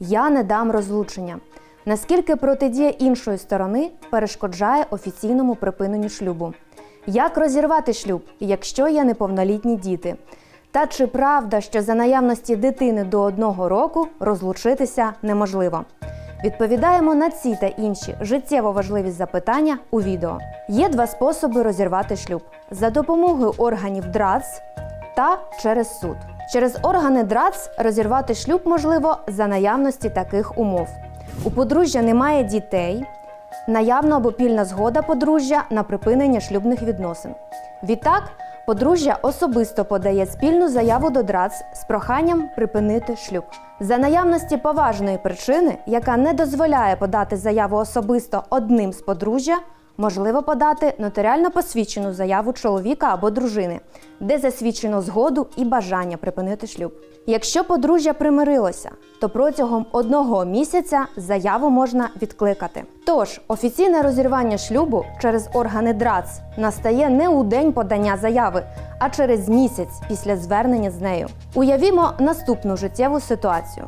Я не дам розлучення. Наскільки протидія іншої сторони перешкоджає офіційному припиненню шлюбу? Як розірвати шлюб, якщо є неповнолітні діти? Та чи правда, що за наявності дитини до одного року розлучитися неможливо? Відповідаємо на ці та інші життєво важливі запитання у відео. Є два способи розірвати шлюб: за допомогою органів ДРАЦ та через суд. Через органи ДРАЦ розірвати шлюб можливо за наявності таких умов: у подружжя немає дітей, наявна або пільна згода подружжя на припинення шлюбних відносин. Відтак, подружжя особисто подає спільну заяву до ДРАЦ з проханням припинити шлюб. За наявності поважної причини, яка не дозволяє подати заяву особисто одним з подружжя, можливо подати нотаріально посвідчену заяву чоловіка або дружини, де засвідчено згоду і бажання припинити шлюб. Якщо подружжя примирилося, то протягом одного місяця заяву можна відкликати. Тож офіційне розірвання шлюбу через органи ДРАЦ настає не у день подання заяви, а через місяць після звернення з нею. Уявімо наступну життєву ситуацію.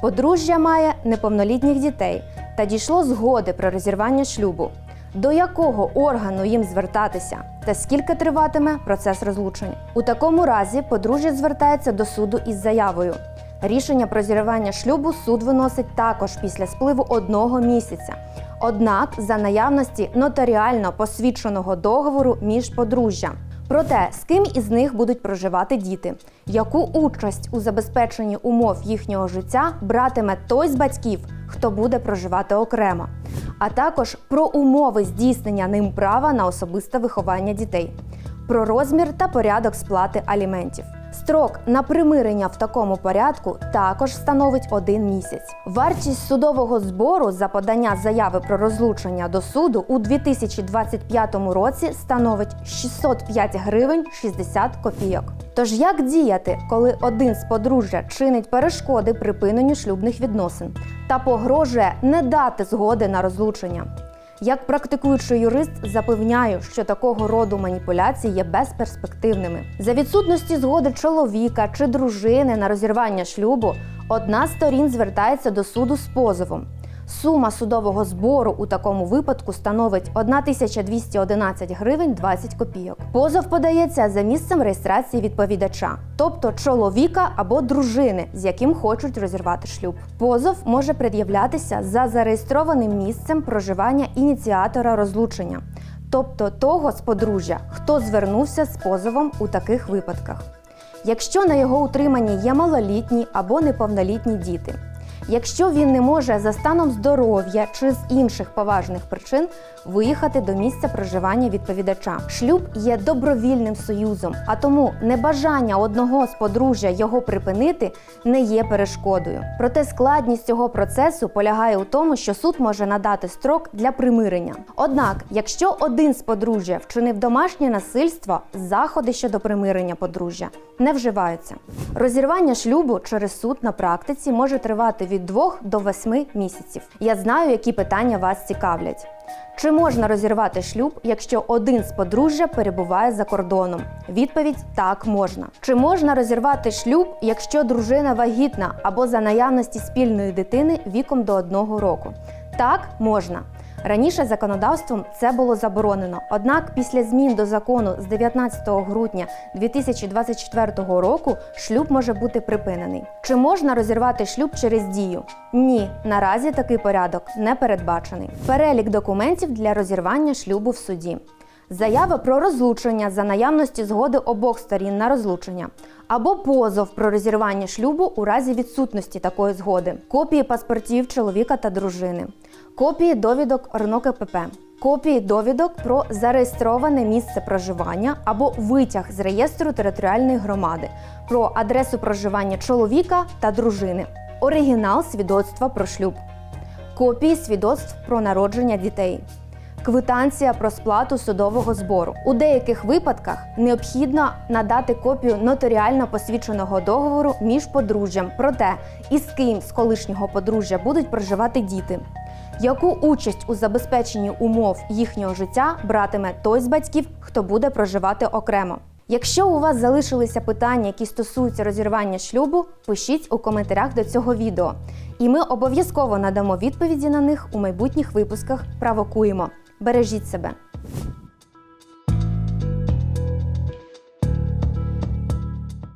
Подружжя має неповнолітніх дітей та дійшло згоди про розірвання шлюбу. До якого органу їм звертатися та скільки триватиме процес розлучення? У такому разі подружжя звертається до суду із заявою. Рішення про зірвання шлюбу суд виносить також після спливу одного місяця. Однак за наявності нотаріально посвідченого договору між подружжям. Про те, з ким із них будуть проживати діти, яку участь у забезпеченні умов їхнього життя братиме той з батьків, хто буде проживати окремо, а також про умови здійснення ним права на особисте виховання дітей, про розмір та порядок сплати аліментів. Строк на примирення в такому порядку також становить один місяць. Вартість судового збору за подання заяви про розлучення до суду у 2025 році становить 605 гривень 60 копійок. Тож як діяти, коли один з подружжя чинить перешкоди припиненню шлюбних відносин та погрожує не дати згоди на розлучення? Як практикуючий юрист запевняю, що такого роду маніпуляції є безперспективними. За відсутності згоди чоловіка чи дружини на розірвання шлюбу, одна з сторін звертається до суду з позовом. Сума судового збору у такому випадку становить 1211 гривень 20 копійок. Позов подається за місцем реєстрації відповідача, тобто чоловіка або дружини, з яким хочуть розірвати шлюб. Позов може пред'являтися за зареєстрованим місцем проживання ініціатора розлучення, тобто того з подружжя, хто звернувся з позовом у таких випадках. Якщо на його утриманні є малолітні або неповнолітні діти. Якщо він не може за станом здоров'я чи з інших поважних причин виїхати до місця проживання відповідача, шлюб є добровільним союзом, а тому небажання одного з подружжя його припинити не є перешкодою. Проте складність цього процесу полягає у тому, що суд може надати строк для примирення. Однак, якщо один з подружжя вчинив домашнє насильство, заходи щодо примирення подружжя не вживаються. Розірвання шлюбу через суд на практиці може тривати від 2 до 8 місяців. Я знаю, які питання вас цікавлять. Чи можна розірвати шлюб, якщо один з подружжя перебуває за кордоном? Відповідь так можна. Чи можна розірвати шлюб, якщо дружина вагітна або за наявності спільної дитини віком до одного року? Так можна. Раніше законодавством це було заборонено. Однак після змін до закону з 19 грудня 2024 року шлюб може бути припинений. Чи можна розірвати шлюб через дію? Ні, наразі такий порядок не передбачений. Перелік документів для розірвання шлюбу в суді. Заява про розлучення за наявності згоди обох сторін на розлучення. Або позов про розірвання шлюбу у разі відсутності такої згоди, копії паспортів чоловіка та дружини, копії довідок РНО КПП, копії довідок про зареєстроване місце проживання або витяг з реєстру територіальної громади. Про адресу проживання чоловіка та дружини, оригінал свідоцтва про шлюб, копії свідоцтв про народження дітей. Квитанція про сплату судового збору. У деяких випадках необхідно надати копію нотаріально посвідченого договору між подружжям про те, із ким з колишнього подружжя будуть проживати діти. Яку участь у забезпеченні умов їхнього життя братиме той з батьків, хто буде проживати окремо? Якщо у вас залишилися питання, які стосуються розірвання шлюбу, пишіть у коментарях до цього відео. І ми обов'язково надамо відповіді на них у майбутніх випусках Правокуємо. Бережіть себе!